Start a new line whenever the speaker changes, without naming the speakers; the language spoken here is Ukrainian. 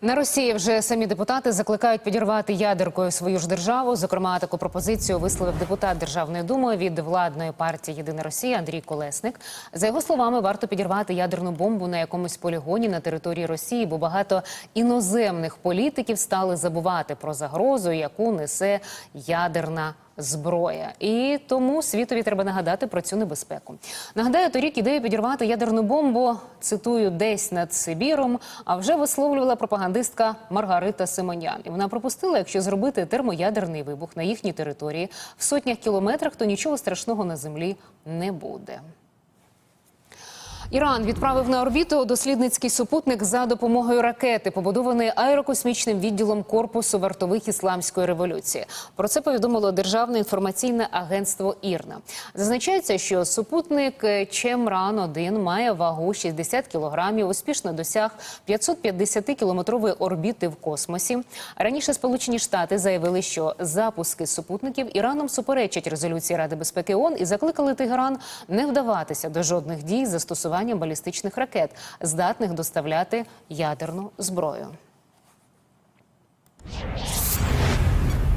На Росії вже самі депутати закликають підірвати ядеркою свою ж державу. Зокрема, таку пропозицію висловив депутат Державної думи від владної партії Єдина Росія Андрій Колесник. За його словами, варто підірвати ядерну бомбу на якомусь полігоні на території Росії, бо багато іноземних політиків стали забувати про загрозу, яку несе ядерна зброя. І тому світові треба нагадати про цю небезпеку. Нагадаю, торік ідею підірвати ядерну бомбу цитую десь над Сибіром. А вже висловлювала пропагандистка Маргарита Симонян. І вона пропустила, якщо зробити термоядерний вибух на їхній території в сотнях кілометрах, то нічого страшного на землі не буде. Іран відправив на орбіту дослідницький супутник за допомогою ракети, побудованої аерокосмічним відділом корпусу вартових ісламської революції. Про це повідомило державне інформаційне агентство Ірна. Зазначається, що супутник Чемран 1 має вагу 60 кілограмів, успішно досяг 550 кілометрової орбіти в космосі. Раніше Сполучені Штати заявили, що запуски супутників Іраном суперечать резолюції Ради безпеки ООН і закликали Тегеран не вдаватися до жодних дій з застосуванням балістичних ракет, здатних доставляти ядерну зброю.